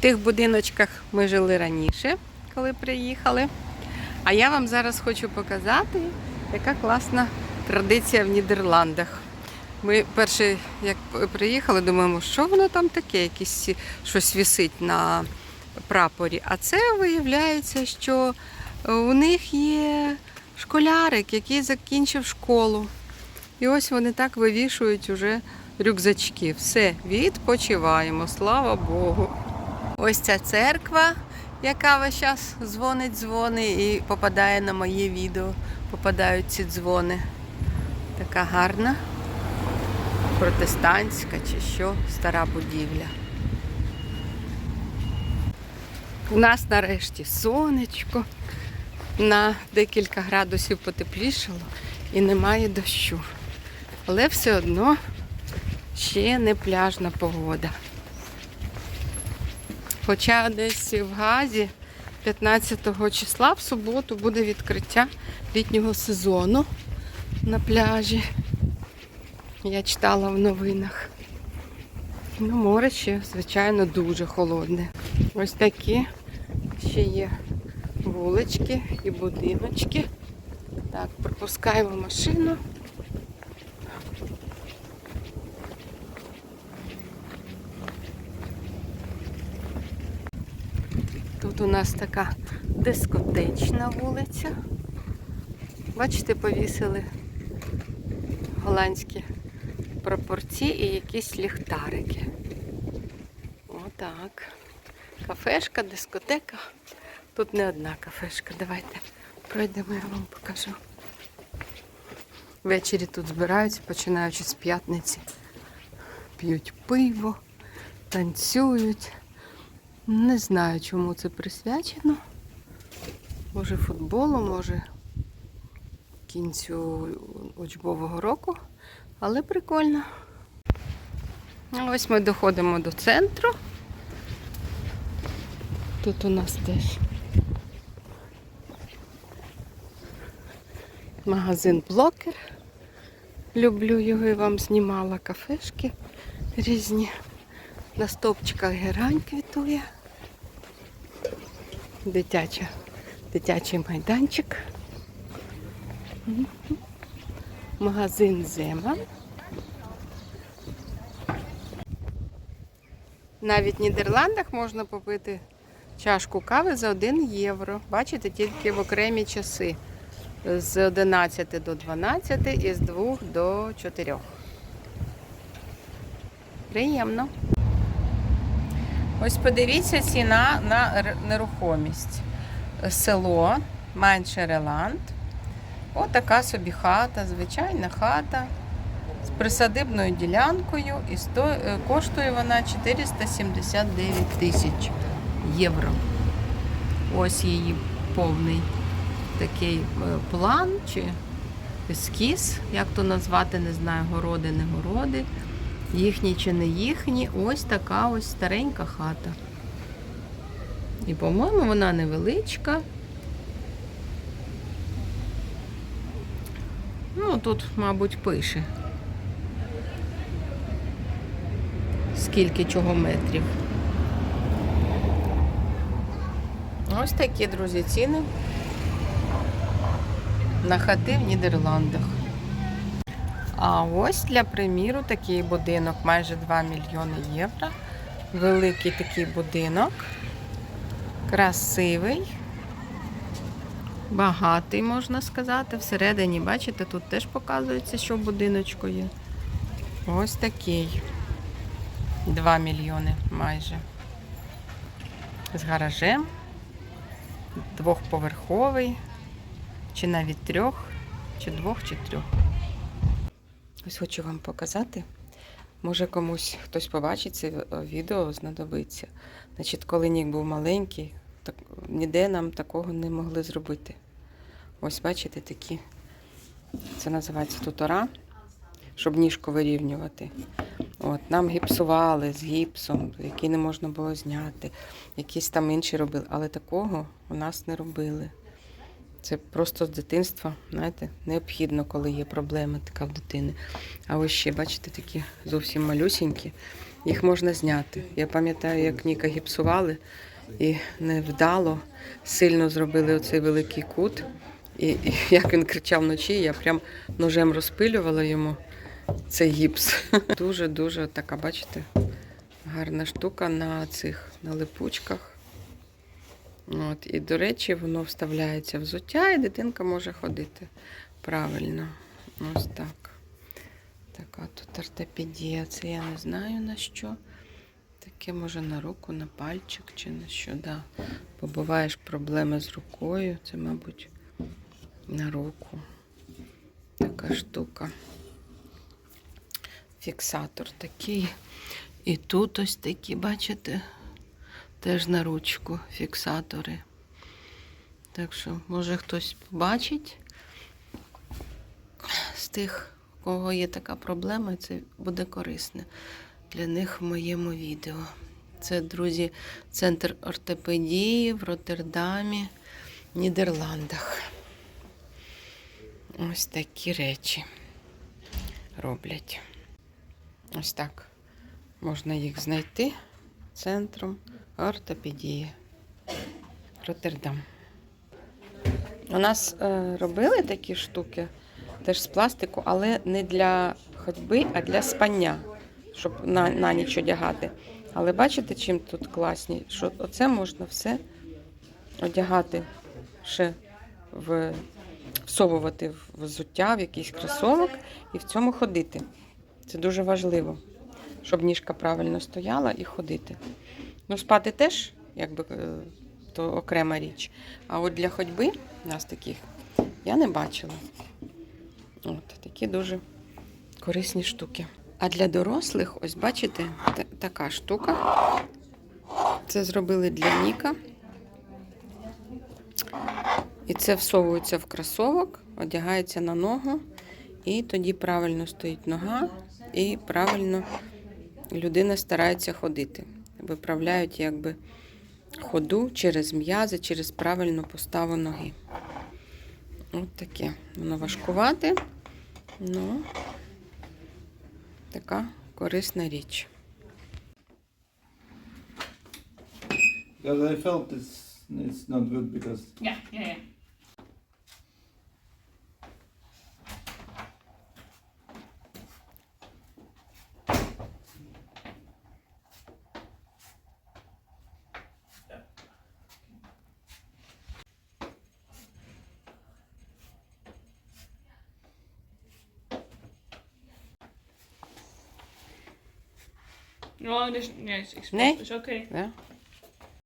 Тих будиночках ми жили раніше, коли приїхали. А я вам зараз хочу показати, яка класна традиція в Нідерландах. Ми перше, як приїхали, думаємо, що воно там таке, якісь ці- щось висить на прапорі. А це виявляється, що у них є школярик, який закінчив школу. І ось вони так вивішують уже рюкзачки. Все, відпочиваємо, слава Богу. Ось ця церква, яка весь час дзвонить дзвони і попадає на моє відео. Попадають ці дзвони. Така гарна, протестантська чи що, стара будівля. У нас нарешті сонечко. На декілька градусів потеплішало і немає дощу. Але все одно ще не пляжна погода. Хоча десь в Газі 15 числа в суботу буде відкриття літнього сезону на пляжі. Я читала в новинах. Ну, море ще, звичайно, дуже холодне. Ось такі ще є вулички і будиночки. Так, пропускаємо машину. Тут у нас така дискотечна вулиця. Бачите, повісили голландські прапорці і якісь ліхтарики. Отак. Кафешка, дискотека. Тут не одна кафешка. Давайте пройдемо, я вам покажу. Ввечері тут збираються, починаючи з п'ятниці. П'ють пиво, танцюють. Не знаю, чому це присвячено. Може футболу, може кінцю учбового року. Але прикольно. Ну, Ось ми доходимо до центру. Тут у нас теж магазин Блокер. Люблю його і вам знімала кафешки різні. На стовпчиках герань квітує. Дитяча, дитячий майданчик. Магазин Зема. Навіть в Нідерландах можна попити чашку кави за 1 євро. Бачите, тільки в окремі часи. З 11 до 12 і з 2 до 4. Приємно. Ось подивіться ціна на нерухомість. Село Майншереланд. Отака собі хата, звичайна хата з присадибною ділянкою і сто... е, коштує вона 479 тисяч євро. Ось її повний такий е, план чи ескіз, як то назвати, не знаю, городи, не городи. Їхні чи не їхні. Ось така ось старенька хата. І, по-моєму, вона невеличка. Ну, тут, мабуть, пише. Скільки чого метрів. Ось такі, друзі, ціни на хати в Нідерландах. А ось для приміру такий будинок майже 2 мільйони євро. Великий такий будинок. Красивий. Багатий, можна сказати. Всередині, бачите, тут теж показується, що в будиночку є. Ось такий. 2 мільйони майже. З гаражем. Двохповерховий. Чи навіть трьох, чи двох, чи трьох. Ось хочу вам показати. Може комусь хтось побачить це відео, знадобиться. Значить, коли Нік був маленький, так, ніде нам такого не могли зробити. Ось бачите такі. Це називається тутора, щоб ніжку вирівнювати. От, нам гіпсували з гіпсом, який не можна було зняти. Якісь там інші робили, але такого у нас не робили. Це просто з дитинства, знаєте, необхідно, коли є проблема така в дитини. А ось ще, бачите, такі зовсім малюсінькі. їх можна зняти. Я пам'ятаю, як Ніка гіпсували і невдало сильно зробили оцей великий кут. І, і як він кричав вночі, я прям ножем розпилювала йому цей гіпс. Дуже-дуже така, бачите, гарна штука на цих на липучках. От, і, до речі, воно вставляється взуття, і дитинка може ходити правильно. Ось так. Така тут ортопедія. Це я не знаю на що. Таке може на руку, на пальчик чи на що. Да. Бо буваєш проблеми з рукою. Це, мабуть, на руку. Така штука. Фіксатор такий. І тут ось такі, бачите, теж на ручку фіксатори. Так що, може хтось побачить з тих, у кого є така проблема, це буде корисне для них в моєму відео. Це, друзі, центр ортопедії в Роттердамі, Нідерландах. Ось такі речі роблять. Ось так. Можна їх знайти центром ортопедії. Роттердам. У нас е, робили такі штуки теж з пластику, але не для ходьби, а для спання, щоб на, на ніч одягати. Але бачите, чим тут класні? Що оце можна все одягати ще в всовувати в взуття, в якийсь кросовок і в цьому ходити. Це дуже важливо, щоб ніжка правильно стояла і ходити. Ну, спати теж, якби е, то окрема річ. А от для ходьби нас таких я не бачила. От такі дуже корисні штуки. А для дорослих, ось бачите, та- така штука. Це зробили для Ніка. І це всовується в кросовок, одягається на ногу, і тоді правильно стоїть нога, і правильно людина старається ходити. Виправляють якби ходу через м'язи, через правильну поставу ноги. От таке. Воно важкувате, ну така корисна річ. Because I felt it's it's not good because Yeah, yeah, yeah. Oh, dus, nee, dus ik is, is oké. Okay. Ja.